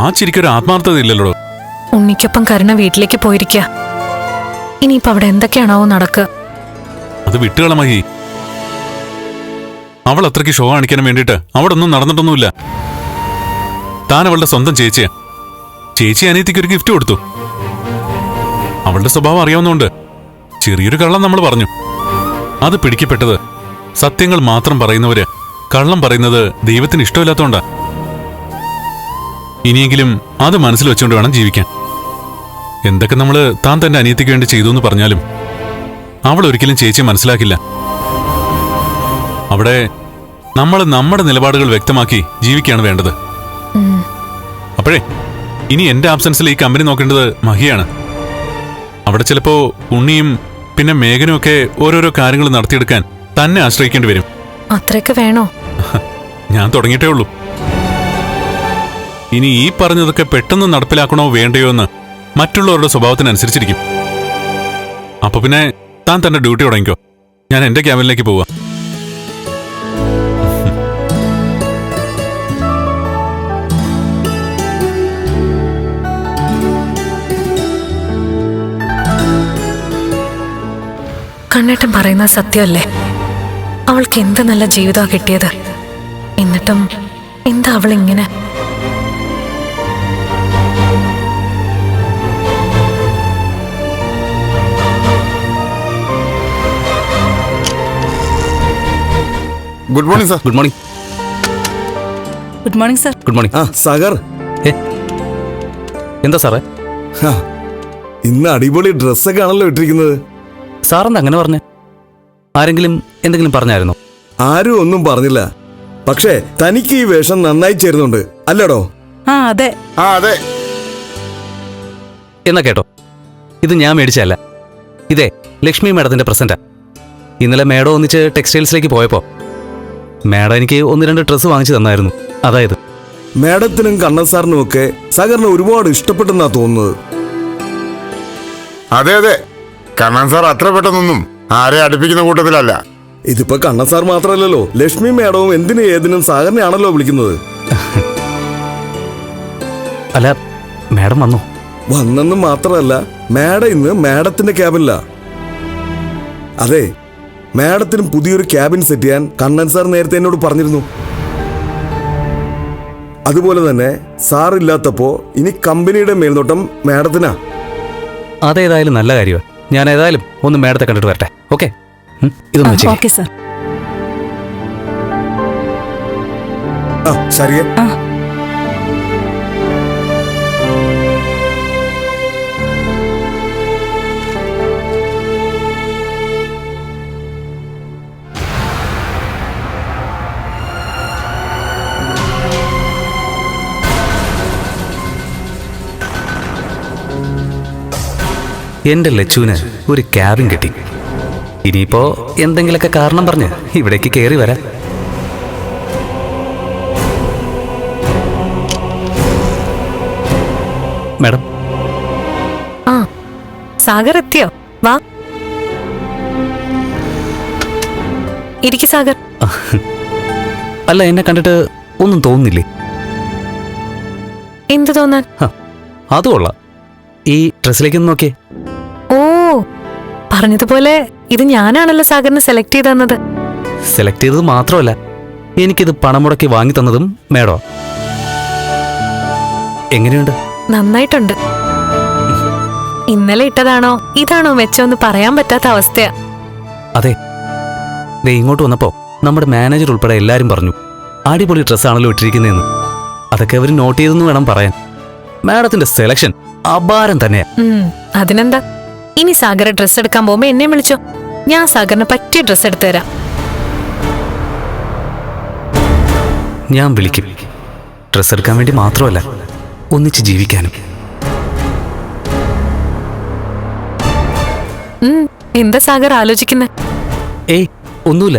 ആ ചിരിക്കൊരു ആത്മാർത്ഥത ഇല്ലല്ലോ ഉണ്ണിക്കൊപ്പം കരുണ വീട്ടിലേക്ക് പോയിരിക്ക. ഇനിയിപ്പോ അവിടെ എന്തൊക്കെയാണാവോ നടക്കുക അത് വിട്ടുകളമായി അവൾ അത്രയ്ക്ക് ഷോ കാണിക്കാൻ വേണ്ടിയിട്ട് അവിടെ ഒന്നും നടന്നിട്ടൊന്നുമില്ല. താൻ അവളുടെ സ്വന്തം ചേച്ചിയാ. ചേച്ചി അനിയത്തിക്ക് ഒരു ഗിഫ്റ്റ് കൊടുത്തു. അവളുടെ സ്വഭാവം അറിയാവുന്നതുകൊണ്ട് ചെറിയൊരു കള്ളം നമ്മൾ പറഞ്ഞു. അത് പിടിക്കപ്പെട്ടത് സത്യങ്ങൾ മാത്രം പറയുന്നവര് കള്ളം പറയുന്നത് ദൈവത്തിന് ഇഷ്ടമില്ലാത്തോണ്ടാ. ഇനിയെങ്കിലും അത് മനസ്സിൽ വെച്ചുകൊണ്ട് വേണം ജീവിക്കാൻ. എന്തൊക്കെ നമ്മൾ താൻ തന്റെ അനിയത്തിക്ക് വേണ്ടി ചെയ്തു എന്ന് പറഞ്ഞാലും അവൾ ഒരിക്കലും ചേച്ചി മനസ്സിലാക്കില്ല. അവിടെ നമ്മൾ നമ്മുടെ നിലപാടുകൾ വ്യക്തമാക്കി ജീവിക്കുകയാണ് വേണ്ടത്. അപ്പോഴേ ഇനി എന്റെ ആബ്സൻസിൽ ഈ കമ്പനി നോക്കേണ്ടത് മഹിയാണ്. അവിടെ ചിലപ്പോ ഉണ്ണിയും പിന്നെ മേഘനും ഒക്കെ ഓരോരോ കാര്യങ്ങൾ നടത്തിയെടുക്കാൻ തന്നെ ആശ്രയിക്കേണ്ടി വരും. അത്രയൊക്കെ വേണോ? ഞാൻ തുടങ്ങിയിട്ടേ ഉള്ളൂ. ഇനി ഈ പറഞ്ഞതൊക്കെ പെട്ടെന്ന് നടപ്പിലാക്കണോ വേണ്ടയോ എന്ന് മറ്റുള്ളവരുടെ സ്വഭാവത്തിനനുസരിച്ചിരിക്കും. അപ്പൊ പിന്നെ താൻ തന്റെ ഡ്യൂട്ടി തുടങ്ങിക്കോ. ഞാൻ എന്റെ ക്യാബിനിലേക്ക് പോവാ. കണ്ണേട്ടൻ പറയുന്ന സത്യമല്ലേ? അവൾക്ക് എന്ത് നല്ല ജീവിതമാണ് കിട്ടിയത്? എന്നിട്ടും എന്താ അവൾ good morning sir good morning good morning sir good morning ആ സാഗർ. ഏ എന്താ സാറേ? ഹാ, ഇന്ന് അടിപൊളി ഡ്രസ്സൊക്കെ ആണല്ലോ ഇട്ടിരിക്കുന്നത്. സാറെന്താ അങ്ങനെ പറഞ്ഞേ? ആരെങ്കിലും എന്തെങ്കിലും പറഞ്ഞായിരുന്നോ? ആരും ഒന്നും പറഞ്ഞില്ല. പക്ഷേ തനിക്ക് ഈ വേഷം നന്നായി ചേരുന്നുണ്ട്. അല്ലടോ? ആ അതെ. ആ അതെ. എന്നാ കേട്ടോ. ഇത് ഞാൻ മേടിച്ചതല്ല. ഇതേ ലക്ഷ്മി മാഡത്തിന്റെ പ്രസന്റാ ഇന്നലെ മേഡം ഒന്നിച്ച് ടെക്സ്റ്റൈൽസിലേക്ക് പോയപ്പോ മേഡം എനിക്ക് ഒന്ന് രണ്ട് ഡ്രസ്സ് വാങ്ങിച്ചു തന്നായിരുന്നു. അതായത്. മാഡത്തിനും കണ്ണൻ സാറിനും ഒക്കെ സാഗറിനെ ഒരുപാട് ഇഷ്ടപ്പെട്ടെന്നാ തോന്നുന്നത്. അതെ അതെ. കണ്ണൻ സാർ അത്ര പെട്ടെന്നൊന്നും ആരെ അടുപ്പിക്കുന്ന കൂട്ടത്തിലല്ല. ഇതിപ്പോ കണ്ണൻ സാർ മാത്രമല്ലല്ലോ ലക്ഷ്മി മാഡവും എന്തിനും ഏതിനും സഹകരണയാണല്ലോ വിളിക്കുന്നത്. അല്ല മേഡം വന്നു? വന്നെന്ന് മാത്രമല്ല മാഡം ഇന്ന് മാഡത്തിന്റെ ക്യാബിലാ അതെ മാഡത്തിന് പുതിയൊരു ക്യാബിൻ സെറ്റ് ചെയ്യാൻ കണ്ണൻ സാർ നേരത്തെ എന്നോട് പറഞ്ഞിരുന്നു. അതുപോലെ തന്നെ സാർ ഇല്ലാത്തപ്പോ ഇനി കമ്പനിയുടെ മേൽനോട്ടം മാഡത്തിനാ. അതേതായാലും നല്ല കാര്യമാണ് ഞാൻ ഏതായാലും ഒന്ന് മേടത്തെ കണ്ടിട്ട് വരട്ടെ. ഓക്കെ? ഇതൊന്ന് വെച്ചേ ഓക്കെ സർ. ആ ശരിയെ. എന്റെ ലച്ചുവിന് ഒരു ക്യാബിൻ കിട്ടി. ഇനിയിപ്പോ എന്തെങ്കിലുമൊക്കെ കാരണം പറഞ്ഞ് ഇവിടേക്ക് കയറി വരാം. മാഡം. ആ സാഗർ എത്തിയോ? വാ. ഇരിക്കു സാഗർ. അല്ല എന്നെ കണ്ടിട്ട് ഒന്നും തോന്നുന്നില്ലേ? എന്ത് തോന്നാൻ? അത് കൊള്ളാം. ഈ ഡ്രസ്സിലേക്ക് നോക്കിയേ. പറഞ്ഞതുപോലെ ഇത് ഞാനാണല്ലോ സാഗറിനെ സെലക്ട് ചെയ്ത് തന്നത്. സെലക്ട് ചെയ്തത് മാത്രമല്ല എനിക്കിത് പണം മുടക്കി വാങ്ങി തന്നതും മേഡോ. എങ്ങനെയുണ്ട്? നന്നായിട്ടുണ്ട്. ഇന്നലെ ഇട്ടതാണോ ഇതാണോ മെച്ചമെന്ന് പറയാൻ പറ്റാത്ത അവസ്ഥയാ. അതെ. ദേ ഇങ്ങോട്ട് വന്നപ്പോ നമ്മുടെ മാനേജർ ഉൾപ്പെടെ എല്ലാരും പറഞ്ഞു അടിപൊളി ഡ്രസ്സാണല്ലോ ഇട്ടിരിക്കുന്നതെന്ന് അതൊക്കെ അവർ നോട്ട് ചെയ്തെന്ന് വേണം പറയാൻ. മാഡത്തിന്റെ സെലക്ഷൻ അപാരം തന്നെയാ. ഉം, അതിനെന്താ? ഇനി സാഗർ ഡ്രസ് എടുക്കാൻ പോകുമ്പോ എന്നെ വിളിച്ചോ. ഞാൻ സാഗറിന് പറ്റിയ ഡ്രസ് എടുത്തു തരാം ഞാൻ വിളിക്കും. ഡ്രസ്സ് എടുക്കാൻ വേണ്ടി മാത്രമല്ല ഒന്നിച്ച് ജീവിക്കാനും. എന്താ സാഗർ ആലോചിക്കുന്നത് ഏയ് ഒന്നുമില്ല.